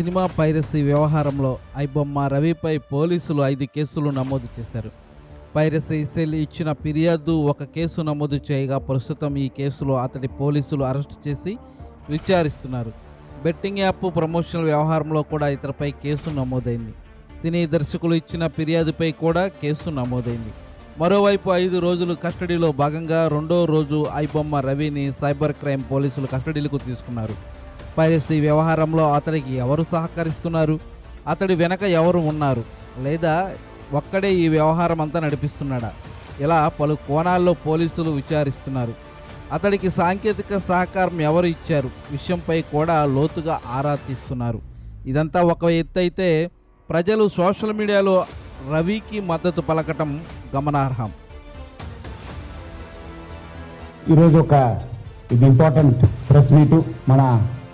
Cinema piracy వ్యవహారంలో ఐబొమ్మ రవిపై పోలీసులు ఐదు కేసులు నమోదు చేశారు. పైరసీ సెల్ ఇచ్చిన ఫిర్యాదు ఒక కేసు నమోదు చేయగా ప్రస్తుతం ఈ కేసులో అతడి పోలీసులు అరెస్ట్ చేసి విచారిస్తున్నారు. బెట్టింగ్ యాప్ ప్రమోషనల్ వ్యవహారంలో కూడా ఇతరపై కేసు నమోదైంది. సినీ దర్శకులు ఇచ్చిన ఫిర్యాదుపై కూడా కేసు నమోదైంది. మరోవైపు ఐదు రోజులు కస్టడీలో భాగంగా రెండో రోజు ఐబొమ్మ రవిని సైబర్ క్రైమ్ పోలీసులు కస్టడీలకు తీసుకున్నారు. పైరసీ వ్యవహారంలో అతడికి ఎవరు సహకరిస్తున్నారు? అతడి వెనక ఎవరు ఉన్నారు? లేదా ఒక్కడే ఈ వ్యవహారం అంతా నడిపిస్తున్నాడా? ఇలా పలు కోణాల్లో పోలీసులు విచారిస్తున్నారు. అతడికి సాంకేతిక సహకారం ఎవరు ఇచ్చారు? విషయంపై కూడా లోతుగా ఆరా తీస్తున్నారు. ఇదంతా ఒక ఎత్తు అయితే ప్రజలు సోషల్ మీడియాలో రవికి మద్దతు పలకటం గమనార్హం. ఈరోజు ఒక ఇది ఇంపార్టెంట్ ప్రెస్ మీటు మన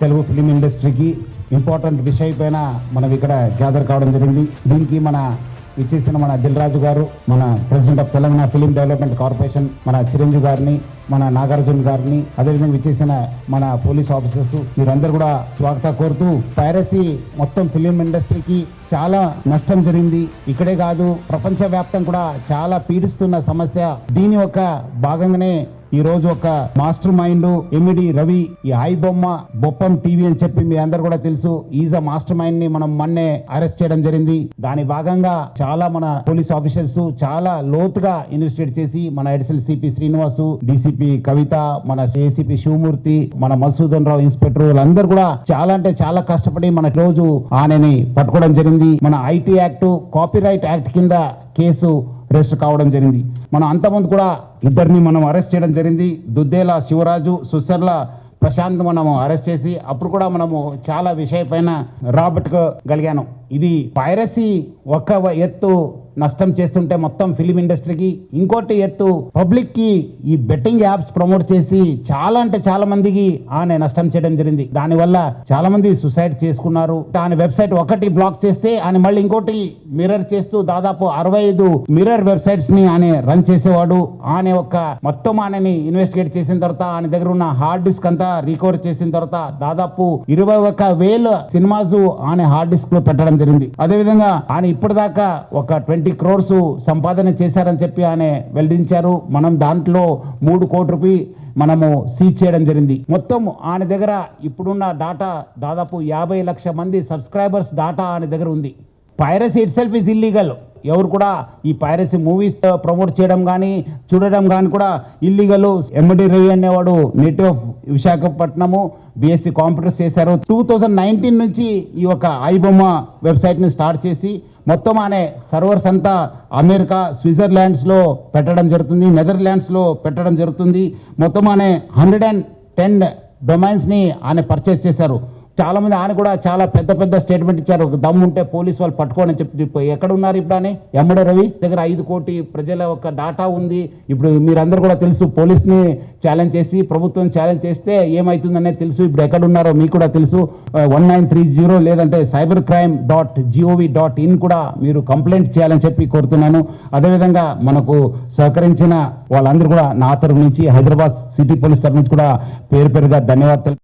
తెలుగు ఫిలిం ఇండస్ట్రీకి ఇంపార్టెంట్ విషయం పైన మనం ఇక్కడ గ్యాదర్ కావడం జరిగింది. దీనికి మన ఇచ్చేసిన మన దిల్ రాజు గారు మన president of Telangana film development corporation మన చిరంజీవి గారిని మన నాగార్జున గారిని అదేవిధంగా ఇచ్చేసిన మన పోలీస్ ఆఫీసర్స్ మీరందరూ కూడా స్వాగత కోరుతూ పైరసీ మొత్తం ఫిలిం ఇండస్ట్రీకి చాలా నష్టం జరిగింది. ఇక్కడే కాదు ప్రపంచవ్యాప్తం కూడా చాలా పీడిస్తున్న సమస్య. దీని ఒక భాగంగానే ఈ రోజు ఒక మాస్టర్ మైండ్ ఎమిడి రవి ఈ ఐ బొమ్మ బొప్పం టీవీ అని చెప్పి మీ అందరు కూడా తెలుసు. ఈజ్ అ మాస్టర్ మైండ్ని మనం మొన్నే అరెస్ట్ చేయడం జరిగింది. దాని భాగంగా చాలా మన పోలీస్ ఆఫీసర్స్ చాలా లోతుగా ఇన్వెస్టిగేట్ చేసి మన additional CP Srinivasu DCP Kavitha మన ఏసీపీ శివమూర్తి మన మసూదన్ రావు ఇన్స్పెక్టర్ వీళ్ళందరూ కూడా చాలా అంటే చాలా కష్టపడి మన రోజు ఆనని పట్టుకోవడం జరిగింది. మన ఐటీ యాక్ట్ కాపీరైట్ యాక్ట్ కింద కేసు అరెస్ట్ కావడం జరిగింది. మనం అంతకుముందు కూడా ఇద్దరిని మనం అరెస్ట్ చేయడం జరిగింది. దుద్దేల శివరాజు సుసర్ల ప్రశాంత్ మనము అరెస్ట్ చేసి అప్పుడు కూడా మనము చాలా విషయపైన రాబట్టుకోగలిగాను ఇది పైరసీ ఒక ఎత్తు నష్టం చేస్తుంటే మొత్తం ఫిలిం ఇండస్ట్రీకి ఇంకోటి ఎత్తు పబ్లిక్కి ఈ బెట్టింగ్ యాప్స్ ప్రమోట్ చేసి చాలా అంటే చాలా మందికి ఆమె నష్టం చేయడం జరిగింది. దానివల్ల చాలా మంది సుసైడ్ చేసుకున్నారు. దాని వెబ్సైట్ ఒకటి బ్లాక్ చేస్తే ఆయన మళ్ళీ ఇంకోటి మిర్రర్ చేస్తూ దాదాపు అరవై ఐదు మిర్రర్ వెబ్సైట్స్ని ఆయన రన్ చేసేవాడు. ఆయన ఒక మొత్తం ఆయనని ఇన్వెస్టిగేట్ చేసిన తర్వాత ఆయన దగ్గర ఉన్న హార్డ్ డిస్క్ అంతా రికవర్ చేసిన తర్వాత దాదాపు ఇరవై ఒక వేల సినిమాస్ ఆయన హార్డ్ డిస్క్లో పెట్టడం జరిగింది. అదేవిధంగా ఆయన ఇప్పటిదాకా ఒక ట్వంటీ క్రోర్స్ సంపాదన చేశారని చెప్పి ఆయన వెల్లడించారు. మనం దాంట్లో మూడు కోటి రూపాయి మనము సీజ్ చేయడం జరిగింది. మొత్తం ఆయన దగ్గర ఇప్పుడున్న డాటా దాదాపు యాభై లక్ష మంది సబ్స్క్రైబర్స్ డాటా ఆయన దగ్గర ఉంది. Piracy itself is illegal. ఎవరు కూడా ఈ పైరసీ మూవీస్ ప్రమోట్ చేయడం కానీ చూడడం కానీ కూడా ఇల్లీగల్ ఎంబడి రవి అనేవాడు native of Visakhapatnam BSc computers చేశారు. టూ థౌజండ్ నైన్టీన్ నుంచి ఈ యొక్క ఐబొమ్మ వెబ్సైట్ని స్టార్ట్ చేసి మొత్తం అనే సర్వర్స్ అంతా అమెరికా స్విట్జర్లాండ్స్లో పెట్టడం జరుగుతుంది నెదర్లాండ్స్లో పెట్టడం జరుగుతుంది. మొత్తం అనే హండ్రెడ్ అండ్ టెన్ డొమైన్స్ని ఆయన పర్చేస్ చేశారు. చాలా మంది ఆయన కూడా చాలా పెద్ద పెద్ద స్టేట్మెంట్ ఇచ్చారు. ఒక దమ్ము ఉంటే పోలీస్ వాళ్ళు పట్టుకోని చెప్పి చెప్పి ఎక్కడ ఉన్నారు ఇప్పుడు అని? ఎమ్మడ రవి దగ్గర ఐదు కోటి ప్రజల ఒక డాటా ఉంది. ఇప్పుడు మీరందరూ కూడా తెలుసు పోలీస్ని ఛాలెంజ్ చేసి ప్రభుత్వం ఛాలెంజ్ చేస్తే ఏమవుతుందనేది తెలుసు. ఇప్పుడు ఎక్కడ ఉన్నారో మీకు కూడా తెలుసు. వన్ నైన్ త్రీ జీరో లేదంటే cyber crime dot gov dot in కూడా మీరు కంప్లైంట్ చేయాలని చెప్పి కోరుతున్నాను. అదేవిధంగా మనకు సహకరించిన వాళ్ళందరూ కూడా నా తరఫు నుంచి హైదరాబాద్ సిటీ పోలీస్ తరఫు నుంచి కూడా పేరు పేరుగా ధన్యవాదాలు.